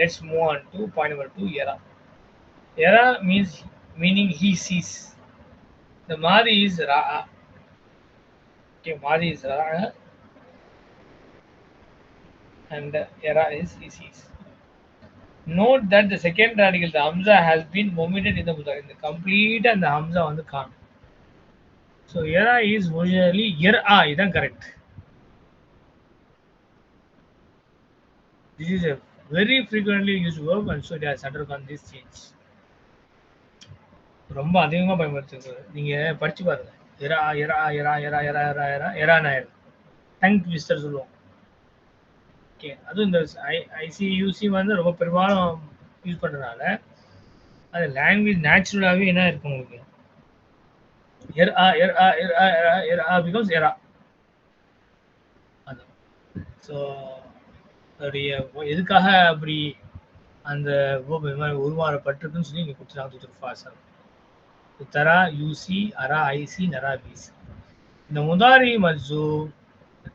let's move on to point number two era. Era means meaning he sees. The madi is ra'a okay madi is ra'a and era is he sees. Note that the second radical the hamza has been omitted in the mudari the complete and the hamza on the kan so era is originally yara idan correct? This is a very frequently used verb and so it has undergone this change ரொம்ப அதிகமாக பயன்படுத்துறது. நீங்கள் படிச்சு பாருங்க. எரா எரா எரா எரா எரா எரா எரா எரா நாயர். டங் ட்விஸ்டர் சொல்லுவோம் ஓகே அதுவும் இந்த ஐ ஐசியூசி வந்து ரொம்ப பெரும்பாலும் யூஸ் பண்ணுறதுனால அது லாங்குவேஜ் நேச்சுரலாகவே என்ன இருக்கும் உங்களுக்கு? எர் ஆ எர் ஆ எர் ஆ பிகாஸ் எரா அது ஸோ அதோடைய எதுக்காக அப்படி அந்த உருவாக்கப்பட்டிருக்குன்னு இது மாதிரி உருமாறப்பட்டிருக்குன்னு சொல்லி இங்கே கொடுத்துட்டாங்க தூத்துரு ஃபாசர் தரா யூசி அரா ஐசி நரா பிசி இந்த முதாரி மஜூ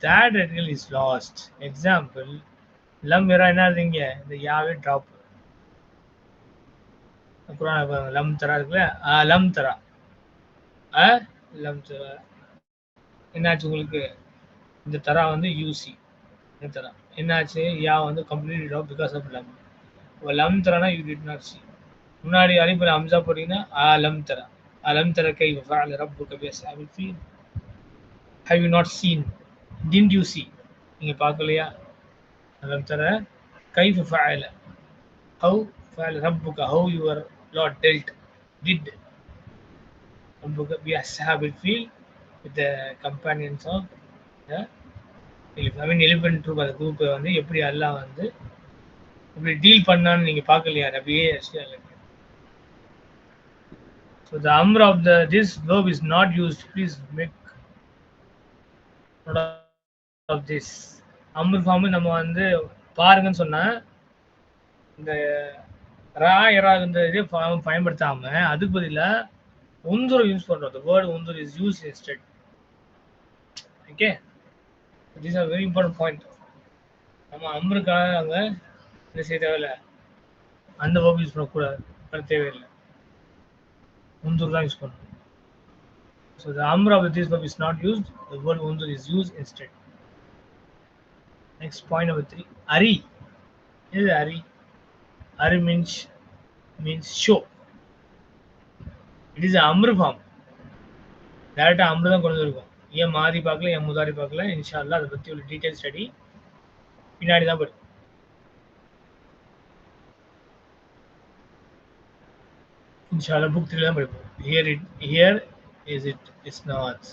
third radical is last example லம் வேற என்ன இருந்தீங்க இந்த யாவே ட்ராப் அப்புறம் லம் தரா இருக்குல்ல? ஆ, லம் தரா. ஆ லம் தரா. என்னாச்சு உங்களுக்கு? இந்த தரா வந்து யூசி தரான் என்னாச்சு? யா வந்து கம்ப்ளீட் ஆஃப் பிகாஸ் ஆஃப் லம் லம் தரானா யூ டிட் நாட் சி முன்னாடி அலிப்பில் அம்சா போட்டீங்கன்னா ஆ லம் தரா. லம் தர கை ஃபஅல ரப்புக பிஅஸ்ஹாபில் feel have you not seen didn't you see நீங்க பார்க்கலையா? அலம் தர. கைஃப ஃபஅல. ஹவ் ஃபஅல ரப்புக how your lord dealt did ரப்புக பிஅஸ்ஹாபில் feel with the companions of the Naveen elephant troop அந்த குரூப்பை வந்து எப்படி அல்லா வந்து இப்படி டீல் பண்ணான்னு நீங்கள் பார்க்கலையா ரபியே ஸோ த அம்ர் of the this lobe is not used please make of this amber form நம்ம வந்து பாருங்கன்னு சொன்னால் இந்த ரா இரா இந்த இதே பயன்படுத்தாமல் அதுக்கு பதிலாக உந்தூர் யூஸ் பண்ணுறோம் word உந்தூர் is use instead okay this is a very important point நம்ம அம்பருக்காக அங்கே என்ன செய்ய தேவையில்லை. அந்த வேர்ப் யூஸ் பண்ணக்கூடாது பண்ண தேவையில்லை. உந்தூர் தான் யூஸ் பண்ணணும். So the amber of this verb is not used the word உந்தூர் is use instead next point number three அரி இது அரி அரி means means show it is Amr form டேரெக்டாக அம்ரு தான் கொண்டு வந்திருக்கும். எம் ஆதிபாக்கில் எம் முதாரிபாக்கில் இன்ஷால்லா அதை பற்றி உள்ள டீட்டெயில் ஸ்டடி பின்னாடி தான் படிக்கும் இன்ஷால்லா புக் த்ரீல தான் படிப்போம் hear it here is it is not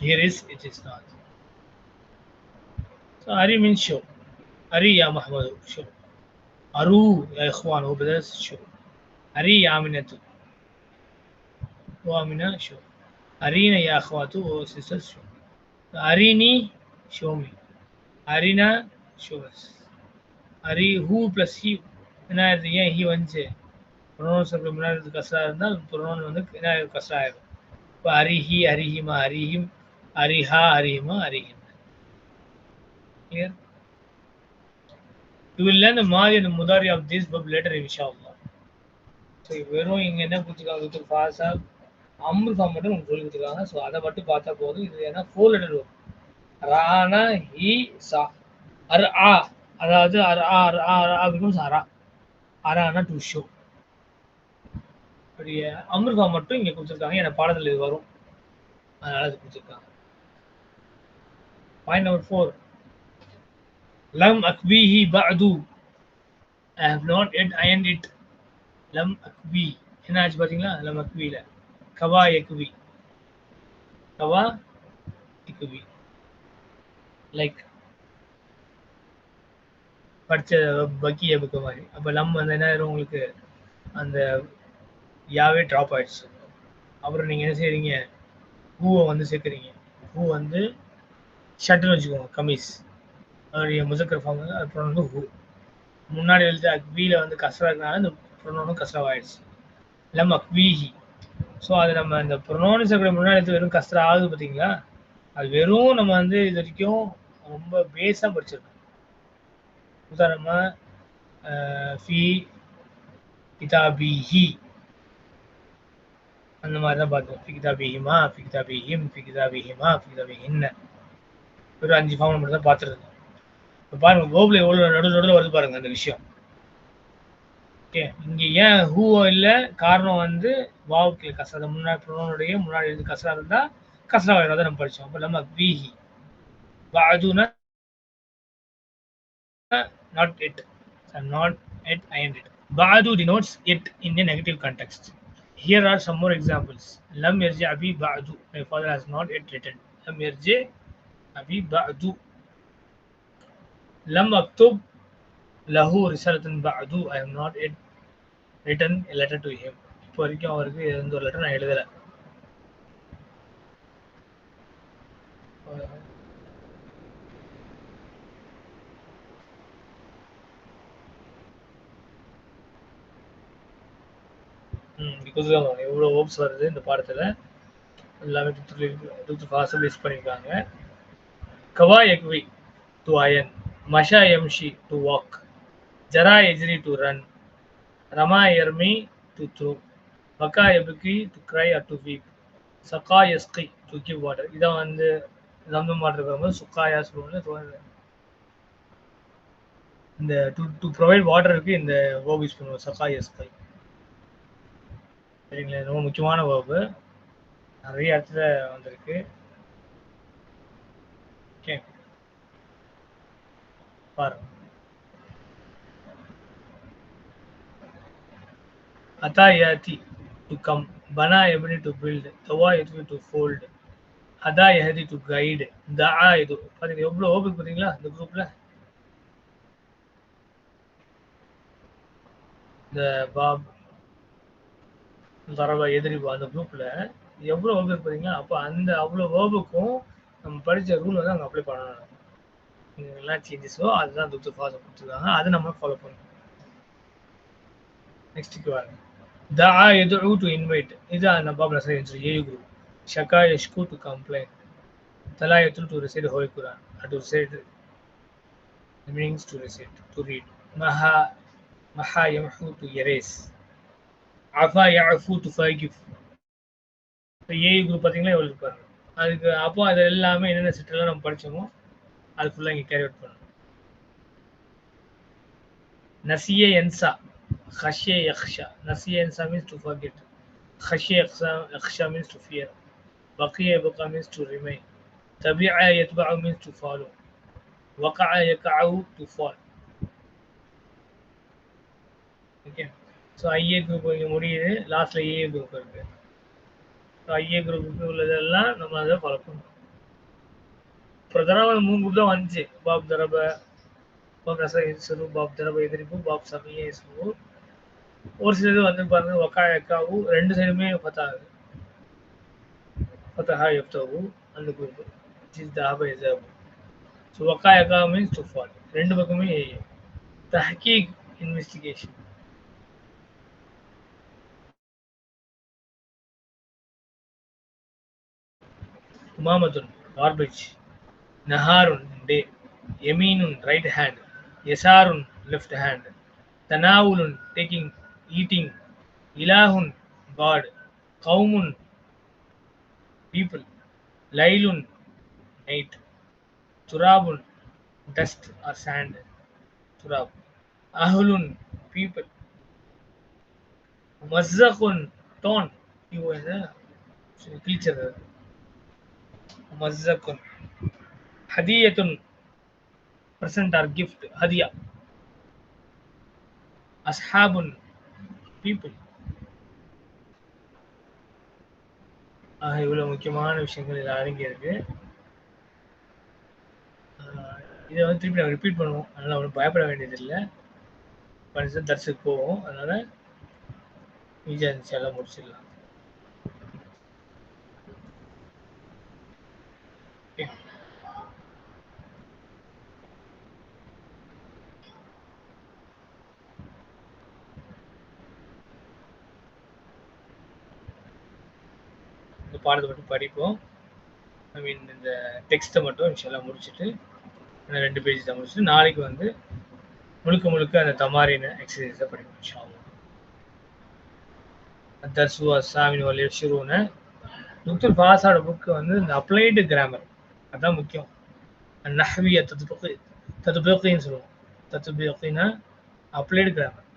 here is it is not so Hari mean show அரி யா முகமது ஷோ அரு யா இஹ்வான் ஓ பிரதர்ஸ் ஷோ அரி யாமினத்து ஓ அமினா ஷோ अरीना या अखवातु ओ सिस्टर्स शो तो अरीनी शो मी अरीना शो अस अरी हु प्लस ही வினாயிரத்து ஏன் ஹி வந்துச்சு ப்ரொனவுன்ஸ் அப்படி முன்னாடி கசராக இருந்தால் ப்ரொனவுன் வந்து வினாயிரத்து கசரா ஆயிடும் இப்போ அரிஹி அரிஹிமா அரிஹிம் அரிஹா அரிஹிமா அரிஹிம் clear you will learn the மாதி அண்ட் முதாரி ஆஃப் திஸ் பப் லேட்டர் இன்ஷா அல்லாஹ் ஸோ வெறும் இங்கே என்ன கொடுத்துருக்காங்க ஃபாஸ் ஆஃப் ஃபார்ம் மட்டும் உங்களுக்கு சொல்லி கொடுத்துருக்காங்க. ஸோ அதை மட்டும் பார்த்தா போதும். இது ஏன்னா ஃபோர் லெட்டர் வரும் ரானா ஹி சா. அர் ஆ. அதாவது அர் ஆ அர் ஆ அர் ஆ பிகம்ஸ் அரா. அரானா டு ஷோ அப்படிய ஃபார்ம் மட்டும் இங்க கொடுத்துருக்காங்க. ஏன்னா பாடத்தில் இது வரும். அதனால அது கொடுத்துருக்காங்க. பாயிண்ட் நம்பர் ஃபோர் லம் அக்பிஹி பஅது. ஐ ஹவ் நாட் எட் அயன்ட் இட் லம் அக்பி. என்ன ஆச்சு பாத்தீங்களா லம் அக்பில. கவா எக்வி கவா எக்வி லைக் படித்த பக்கிய புக்கு மாதிரி. அப்போ லம் வந்து என்ன உங்களுக்கு? அந்த யாவே ட்ராப் ஆயிடுச்சு. அப்புறம் நீங்கள் என்ன செய்கிறீங்க பூவை வந்து சேர்க்குறீங்க. பூ வந்து ஷர்ட்னு வச்சுக்கோங்க கமீஸ். அதோடைய முசக்கர் ஃபார்ம் வந்து அப்புறம் வந்து ஹூ. முன்னாடி எழுத்து அக்வியில் வந்து கசரா இருக்கனால இந்த ப்ரொனோனும் கசரா ஆயிடுச்சு லம் அக்வீஹி. ஸோ அது நம்ம இந்த ப்ரொனோன்ஸ் முன்னாடி வெறும் கஷ்டம் ஆகுது பார்த்தீங்களா அது வெறும் நம்ம வந்து இது வரைக்கும் ரொம்ப பேஸாக படிச்சிருக்கோம். உதாரணமாக ஃபி கிதாபிஹி அந்த மாதிரி தான் பார்த்தோம். ஃபி கிதாபிஹிமா ஃபி கிதாபிஹிம் ஃபி ஹிமா ஃபி கிதாபிஹின்ன ஒரு அஞ்சு ஃபார்ம் மட்டும் தான் பார்த்துருக்கோம் இப்போ பாருங்க கோபுல எவ்வளோ நடு நடுவில் வருது பாருங்க அந்த விஷயம். ஓகே இங்கே ஏன் ஹூவோ இல்லை காரணம் வந்து வாவுக்கு கசரா முன்னாடி ப்ரோனுடைய முன்னாடி இருந்து கசரா இருந்தால் கசரா வராத நம்ம படித்தோம் அப்போ நம்ம வீஹி பாதுனா not it. So not it, I am it. Ba'du denotes it in a negative context. Here are some more examples. Lam yarji abi ba'du. My father has not yet written. Lam yarji abi ba'du. Lam aktub lahu risalatan ba'du. I have not yet written letter to to இப்போ வரைக்கும் அவருக்கு எந்த ஒரு letter நான் எழுதலை. Because எவ்வளோ hopes வருது இந்த பாடத்தில். எல்லாமே டூத்து ஃபாஸ்ட் லிஸ்ட் பண்ணியிருக்காங்க கவா எக்வி டு அயன் மஷா எம்ஷி டு வாக் ஜரா எஜ்ரி டு ரன் ரமா எர்மி டு த்ரூ பக்கா எபுக்கி to cry at to weep சக்கா எஸ்கி டு கிவ் வாட்டர் இதான் வந்து ஜம்தம் வாட்டர் இருக்கும்போது சுக்காயா சொல்லுவாங்க. இந்த டு டு ப்ரொவைட் வாட்டருக்கு இந்த வேர்ப் யூஸ் பண்ணுவோம் சக்கா எஸ்கை சரிங்களா ரொம்ப முக்கியமான வேர்பு நிறைய இடத்துல வந்திருக்கு. ஓகே பாருங்க. அத்தா யாத்தி டு கம் பனா எபினி டு பில்ட் தவா எதுவி டு ஃபோல்டு அதா எஹதி டு கைடு தா இது. பாத்தீங்க எவ்வளோ ஓபிக் பார்த்தீங்களா இந்த குரூப்ல இந்த பாப் தரவா எதிரி அந்த குரூப்ல எவ்வளோ ஓபிக் பார்த்தீங்களா? அப்போ அந்த அவ்வளோ ஓபுக்கும் நம்ம படித்த ரூல் வந்து அங்கே அப்ளை பண்ணணும். எல்லாம் சேஞ்சஸோ அதுதான் துத்து ஃபாஸ் கொடுத்துருக்காங்க அதை நம்ம ஃபாலோ பண்ணணும். நெக்ஸ்ட்டுக்கு வாங்க தா எது டு இன்வைட் இது அந்த பாப் நசரி ஏ குரூப் ஷக்கா யஷ்கு டு கம்ப்ளைண்ட் தலா எத்து டு ரிசைட் ஹோய் குரான் to side meanings to recite to read மஹா மஹா யம்ஹு டு எரேஸ் அஃபா யாஃபு டு ஃபர்கிவ் இப்போ ஏ குரூப் பார்த்தீங்கன்னா எவ்வளோ இருப்பாரு அதுக்கு அப்போ அது எல்லாமே என்னென்ன செட்டெல்லாம் நம்ம படித்தோமோ அது ஃபுல்லாக இங்கே கேரி அவுட் பண்ணணும். நசிய என்சா. ஹஷே யக்ஷா நசிய என்சா மீன்ஸ் டு ஃபர்கெட் ஹஷே யக்ஷா யக்ஷா மீன்ஸ் டு ஃபியர் பக்கிய பக்கா மீன்ஸ் டு ரிமைன் தபியா யத்பா மீன்ஸ் டு ஃபாலோ வகா யகாவு to fall okay so I A group இங்கே முடியுது லாஸ்ட்டில் ஏஏ குரூப் இருக்கு ஸோ ஐஏ குரூப்புக்கு உள்ளதெல்லாம் நம்ம அதை ஃபாலோ பண்ணணும். பிரதான மூணு குரூப் தான் வந்துச்சு. பாப் தரப பாப் ரச இசுரு பாப் தரப எதிரிப்பு பாப் சமிய இசுரு ஒரு சிலது வந்து பாருங்க வக்கா எக்காவு ரெண்டு சைடுமே பத்தாவது ஃபத்தஹா எஃப்தாவு அந்த குரூப் ஜிஸ் தஹப எஜாபு ஸோ வக்கா எக்கா மீன்ஸ் டு ஃபால் ரெண்டு பக்கமே AA தஹக்கீக் investigation உமாமத்துன் garbage நஹாருன் day யமீனுன் right hand யசாருன் left hand தனாவுலுன் eating, ilahun, God, qawmun, people, laylun, night, turabun, dust or sand, turab, ahlun, people, mazzaqun torn, you as a creature, mazzaqun hadiyatun, present or gift, hadiya, ashabun, people ஆக இவ்வளவு முக்கியமான விஷயங்கள் இதில் அடங்கியிருக்கு இதை வந்து திருப்பி நாங்கள் ரிப்பீட் பண்ணுவோம். அதனால ஒன்றும் பயப்பட வேண்டியதில்லை படிச்சு தரிசுக்கு போவோம். அதனால ஈஸியாக இருந்துச்சு எல்லாம் முடிச்சிடலாம் Okay. இந்த பாடத்தை மட்டும் படிப்போம். ஐ மீன் இந்த டெக்ஸ்ட்டை மட்டும் இன்ஷெல்லாம் முடிச்சுட்டு அந்த ரெண்டு பேஜ் தான் முடிச்சுட்டு நாளைக்கு வந்து முழுக்க முழுக்க அந்த தமாரின எக்ஸசைஸை படிப்போம் இன்ஷாவும் தர்சுவா சாமின் வலிய ஷுருன்னு டாக்டர் பாஸோட புக்கு வந்து இந்த அப்ளைடு கிராமர் அதுதான் முக்கியம். நஹவிய தத்து தத்துபக்குன்னு சொல்லுவோம். தத்து தத்துபக்குன்னா அப்ளைடு கிராமர்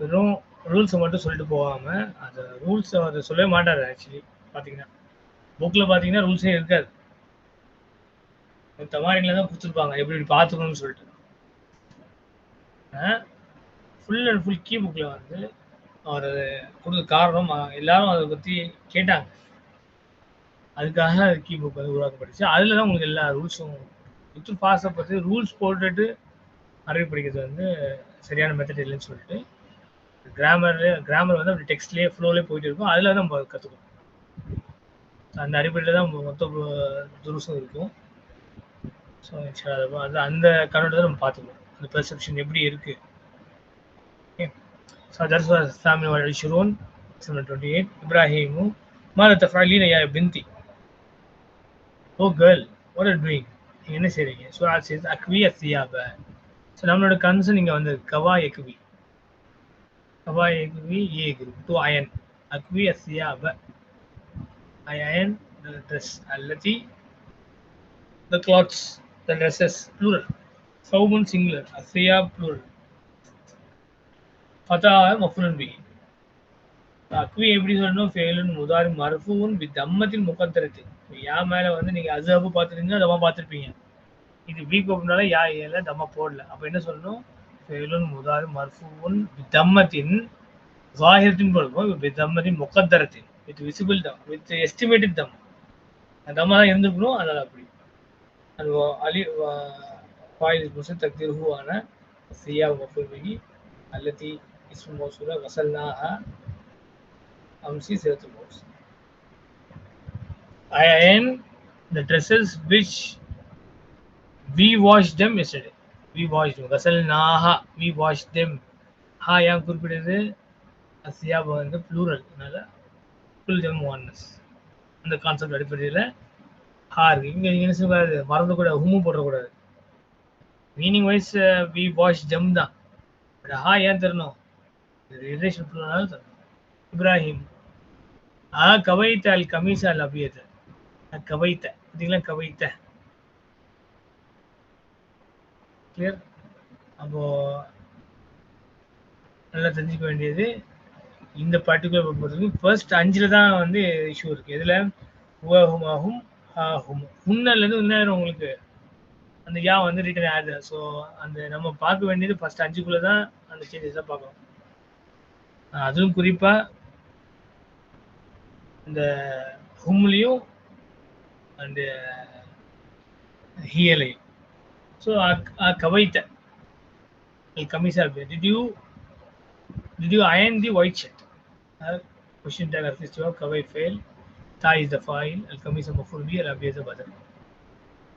வெறும் ரூல்ஸை மட்டும் சொல்லிட்டு போகாமல் அந்த ரூல்ஸை அதை சொல்லவே மாட்டார் ஆக்சுவலி பார்த்தீங்கன்னா புக்கில் பார்த்தீங்கன்னா ரூல்ஸே இருக்காது. தமாரினில் தான் கொடுத்துருப்பாங்க. எப்படி இப்படி பார்த்துக்கணும்னு சொல்லிட்டு. ஃபுல் அண்ட் ஃபுல் கீ புக்கில் வந்து அவர் கொடுத்த காரணம் எல்லாரும் அதை பற்றி கேட்டாங்க. அதுக்காக கீ புக் வந்து உருவாக்கப்பட்டுச்சு. அதில் தான் உங்களுக்கு எல்லா ரூல்ஸும் வித்து பாஸை பற்றி ரூல்ஸ் போட்டுட்டு அறிவு படிக்கிறது வந்து சரியான மெத்தட் இல்லைன்னு சொல்லிட்டு கிராமர் கிராமர் வந்து அப்படி டெக்ஸ்ட்லேயே ஃப்ளோலேயே போயிட்டு இருக்கும். அதில் தான் நம்ம கற்றுக்கணும் அந்த அடிப்படையில் தான் மொத்த துருசும் இருக்கும். ஸோ அது அது அந்த கண்ணோட்டத்தை நம்ம பார்த்துக்கணும். அந்த பெர்செப்ஷன் எப்படி இருக்கு? ஓகே தர்ஸ் வாஸ் ஃபேமிலி வாட் ஷுரோன் டுவெண்ட்டி எயிட் இப்ராஹிமு மாத தஃபாலின் யா பிந்தி O girl what are doing நீங்கள் என்ன செய்றீங்க? ஸோ ஆர் சேஸ் அக்வி அசியாப ஸோ நம்மளோட கன்சர்ன் இங்கே வந்து கவா எக்வி கவா எக்வி ஏ குரூப் டூ அயன் அக்வி அசியாப ஐ அயன் த ட்ரெஸ் அல்லதி the clothes the dresses plural சௌமன் singular அசியா ப்ளூரல் ஃபதா மஃபுலன் பி அக்வி எப்படி சொல்லணும் ஃபெயிலுன் முதாரி மர்ஃபூன் பி தம்மத்தின் முகத்தரத்து யா மேல வந்து நீங்க அசபு பார்த்துருந்தீங்கன்னா தம்மா பார்த்துருப்பீங்க இது வீக் அப்படின்னால யா ஏல தம்மா போடல. அப்போ என்ன சொல்லணும்? ஃபெயிலுன் முதாரி மர்ஃபூன் பி தம்மத்தின் ஜாகிரத்தின் போடுவோம் பி தம்மத்தின் முகத்தரத்தின் வித் விசிபிள் தம் வித் எஸ்டிமேட்டட் தம் அந்த தம்மா தான் இருந்திருக்கணும் அதனால் அப்படி அது அலி ஃபாயில் முஸ்லிம் தக்தீர் ஹூவான சியா வஃபுல்பிகி அல்லத்தி இஸ்மு மோசூல வசல்லாஹா அம்சி சிரத்து மோஸ் I iron the dresses which we washed them yesterday. We washed them. Vasalnaha. We washed them. Ha, yang குறிப்பிடுது அசியாப வந்து ப்ளூரல் அதனால் ட்ரிபிள் ஜெம் ஒன்னஸ் அந்த கான்செப்ட் அடிப்படையில் ஹா இருக்கு இங்கே நீங்கள் என்ன சொல்லக்கூடாது மறந்துக்கூடாது ஹும்மு போடக்கூடாது மீனிங் வைஸ் வி வாஷ் ஜம் தான். பட் ஹா ஏன் தரணும்? ரிலேஷன் ஃபுல்லானாலும் தரணும். இப்ராஹிம். ஆ கவைத்த அல் கமீசா அல் அபியத. கவைத்த. பார்த்தீங்களா கவைத்த. கிளியர் அப்போது நல்லா தெரிஞ்சுக்க வேண்டியது இந்த பர்டிகுலர் பொறுத்தவரைக்கும் ஃபர்ஸ்ட் அஞ்சில் தான் வந்து இஷ்யூ இருக்கு. இதில் ஹும் ஆகும் ஹா ஹும் ஹுன்னலேருந்து இன்னும் உங்களுக்கு அந்த யா வந்து ரிட்டர்ன் ஆகுது ஸோ அந்த நம்ம பார்க்க வேண்டியது ஃபர்ஸ்ட் அஞ்சுக்குள்ள தான் அந்த சேஞ்சஸாக பார்க்கணும். அதுவும் குறிப்பாக இந்த ஹும்லையும் அண்டு ஹியலையும். ஸோ கவைத்த. கமிஷா did you did you iron the white shirt question tag அர்த்திஸ்டிவா கவை ஃபெயில் தா இஸ் த ஃபாயில் அல் கமிஷா மஃபுல் பி அல் அபியத பதல்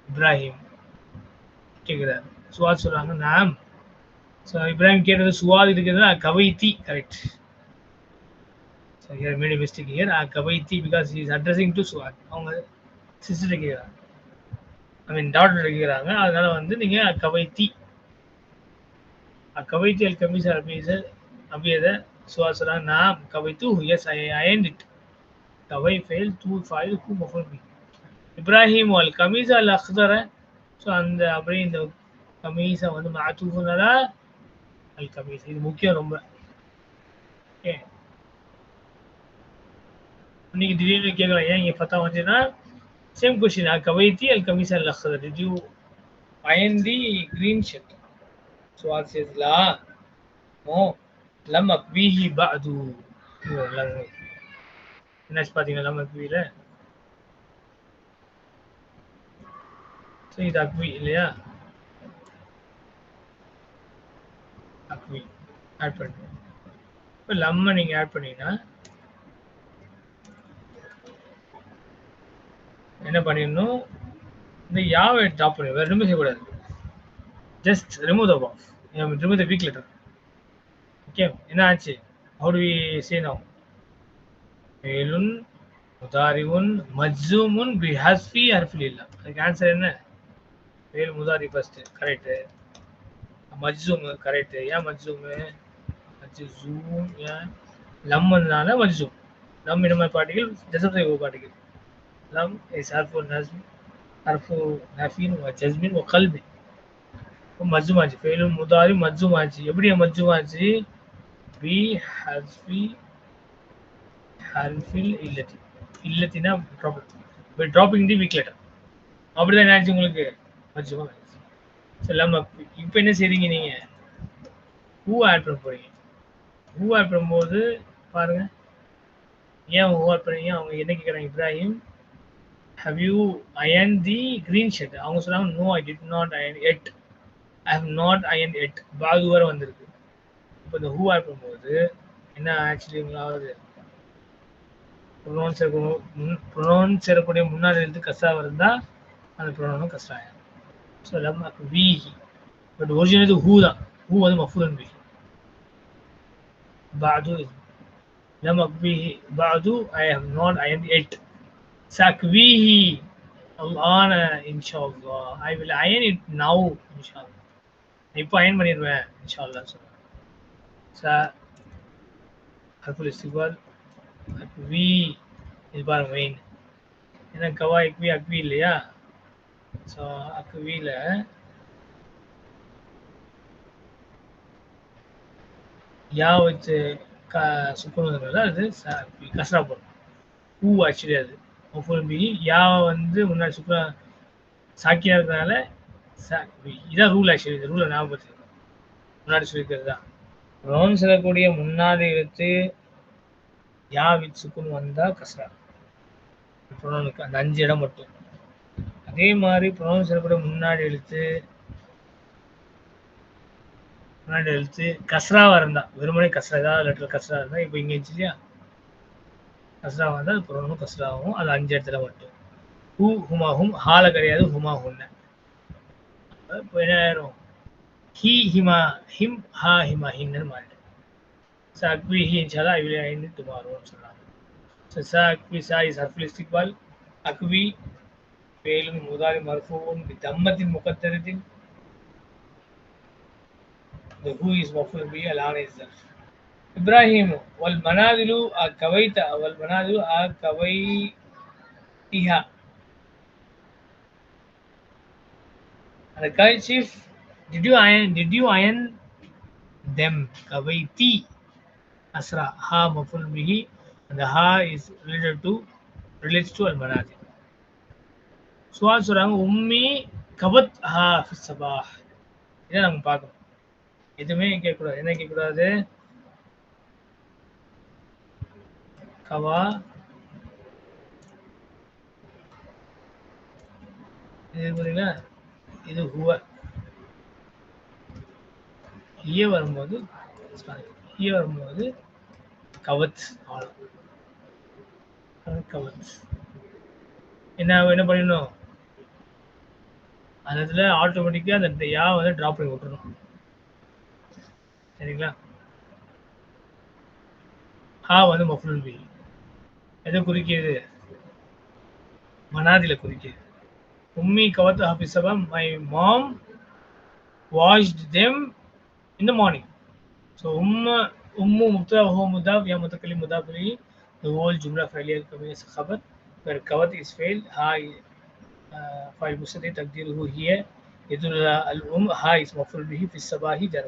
இப்ராஹிம் கேட்குறாரு சுவாத் சொல்றாங்க நாம் ஸோ இப்ராஹிம் கேட்டது சுவாத் இருக்கிறது கவைத்தி correct so here made mistake here கவைத்தி because is addressing to சுவாத் அவங்க சிஸ்டர் கேட்குறாங்க ஐ மீன் டாக்டர் கேட்குறாங்க அதனால வந்து நீங்கள் கவைத்தி கவைத்தி அல் கமிஸ் அபியத அபியத சுவாத் சொல்றாங்க நாம் கவைத்து எஸ் ஐ அயன் இட் கவை ஃபெயில் டூ ஃபைவ் ஹூ மஃபுல் பி இப்ராஹிம் அல் கமீஸ் அல் அக்தர ஸோ அந்த அப்படியே இந்த கமீஸை வந்து மாத்தூஃபுனால அல் கமீஸ் இது முக்கியம் ரொம்ப ஓகே இன்னைக்கு திடீர்னு கேட்கலாம் ஏன் இங்கே பத்தா வந்துச்சுன்னா சேம் கொஸ்டின் அல் கவைத்தி அல் கமீஸ் அல் Akhtar did you iron the green shirt so அது சேர்த்துலா ஓ லம் அக்வீஹி பஅது என்னாச்சு பார்த்தீங்களா லம் அக்வீல ஸோ இது அக்வி இல்லையா அக்வி ஆட் பண்ணுறோம் இப்போ லம்மை நீங்கள் ஆட் பண்ணீங்கன்னா என்ன பண்ணிடணும் இந்த யாவை டாப் பண்ணி வேறு ரிமூவ் செய்யக்கூடாது just remove the puff remove the weak letter okay என்ன ஆச்சு how do we say now மேலுன் முதாரிவுன் மஜ்சூமுன் பி ஹஸ்ஃபி ஹர்ஃபில் இல்லா அதுக்கு ஆன்சர் என்ன மேல் முதாரி ஃபர்ஸ்ட் கரெக்டு மஜ்சூம் கரெக்ட் ஏன் மஜ்சூம் மஜ்சூம் ஏன் லம்னால மஜ்சூம் லம் இனம பார்ட்டிகல் ஜசம் செய்வ பார்ட்டிகல் லம் இஸ் ஹர்ஃபு நஸ்ம் ஹர்ஃபு நஃபீன் வ ஜஸ்மின் வ கல்பி மஜ்சூம் ஆச்சு ஃபெயிலு முதாரி மஜ்சூம் ஆச்சு எப்படி மஜ்சூம் ஆச்சு பி ஹஸ்பி ஹர்ஃபில் இல்லத்தி இல்லத்தினா drop by dropping the weak letter அப்படிதான் என்ன ஆச்சு உங்களுக்கு வச்சுக்கோங்க ஆச்சு இப்போ என்ன செய்றீங்க நீங்க? ஹூ ஆட் பண்ண போறீங்க? ஹூ ஆட் பண்ணும்போது பாருங்க. ஏன் ஹூ ஆட் பண்ணீங்க அவங்க என்ன கேட்குறாங்க Ibrahim how you iron the green shirt அவங்க சொன்னாங்க no I did not iron it I have not iron it பாகு வர வந்திருக்கு. இப்போ இந்த ஹூ ஆட் பண்ணும்போது என்ன ஆக்சுவலி உங்களாவது ப்ரொனவுன்ஸ் ப்ரொனவுன்ஸ் இருக்கக்கூடிய முன்னாடி எழுத்து கசாவாக இருந்தால் அந்த ப்ரொனவுனும் கஷ்டம் ஸோ நம்ம வி பட் ஒரிஜினல் இது ஹூ தான் ஹூ வந்து மஃபூலன் B بعد لم أكبيه بعد I have not I am yet سأكبيه الآن إن شاء الله I will iron it now إن شاء الله இப்போ அயன் பண்ணிடுவேன் إن شاء الله So Harful istiqbal akwi is ஏன்னா கவா அக்வி அக்வி இல்லையா ஸோ அக்வியில் யா வச்சு க சுக்குனதுனால அது கசரா போடும் பூ ஆக்சுவலி அது ஒவ்வொரு யா வந்து முன்னாடி சுக்குனா சாக்கியாக இருக்கிறதுனால இதான் ரூல் ஆக்சுவலி இந்த ரூலை ஞாபகத்துக்கு முன்னாடி சொல்லியிருக்கிறது தான் ப்ரௌன் கூடிய முன்னாடி எழுத்து யா வித் வந்தால் கஸ்ரா ப்ரொனவுனுக்கு அந்த அஞ்சு இடம் மட்டும். அதே மாதிரி ப்ரொனவுன் சொல்லக்கூடிய முன்னாடி எழுத்து முன்னாடி எழுத்து கஸ்ராவா இருந்தா. வெறுமனே கஸ்ரா ஏதாவது லெட்டர் கஸ்ரா இருந்தா இப்போ இங்கே இருந்துச்சு இல்லையா? கஸ்ராவா இருந்தா அது ப்ரொனவுன் கஸ்ராவும் அது அஞ்சு இடத்துல மட்டும். ஹூ ஹுமா ஹும் ஹால கிடையாது ஹுமா ஹுன்ன இப்போ என்ன ஆயிரும்? ஹி ஹிமா ஹிம் ஹா ஹிமா ஹின்னு மாறிடும் ஸோ அக்வி ஹி இன்ஷாலா ஐ வில் ஐந்து டுமாரோன்னு சொன்னாங்க ஸோ சா அக்வி சா இஸ் ஹர்ஃபுல் இஸ்திக்பால் அக்வி ஃபேலும் முதாரி மர்ஃபூன் பிதம்மத்தின் முகத்தரத்தின் the who is maful bi alan is there ibrahim wal manadilu akawaita wal manadilu did you iron did you iron them kawaiti asra ha maful bihi and the ha is related to relates to al manadil சுவால் சொல்றாங்க உம்மி கபத் ஹா சபா இதை நம்ம பார்க்கணும் எதுவுமே கேட்கக்கூடாது என்ன கேட்கக்கூடாது கவா இது பார்த்தீங்களா இது ஹுவர் ஈய வரும்போது sorry, ஈய வரும்போது கவத் ஆளும் கவத் என்ன என்ன பண்ணிடணும்? அந்த இடத்துல ஆட்டோமேட்டிக்காக அந்த யா வந்து ட்ராப் பண்ணி விட்டுறணும். சரிங்களா? ஹா வந்து மஃபுல் பி. எதை குறிக்கிது மனாதில குறிக்கிது உம்மி கவத்து ஹாஃபிசபா my mom washed them in the morning. So umma ummu mutra ho mudaf ya mutakallim mudaf ilayhi the whole jumla failiyah coming as khabar where kawat is failed ha fa'il mustadi taqdiruhu hiya yadullu al um ha is maf'ul bihi fi sabahi jar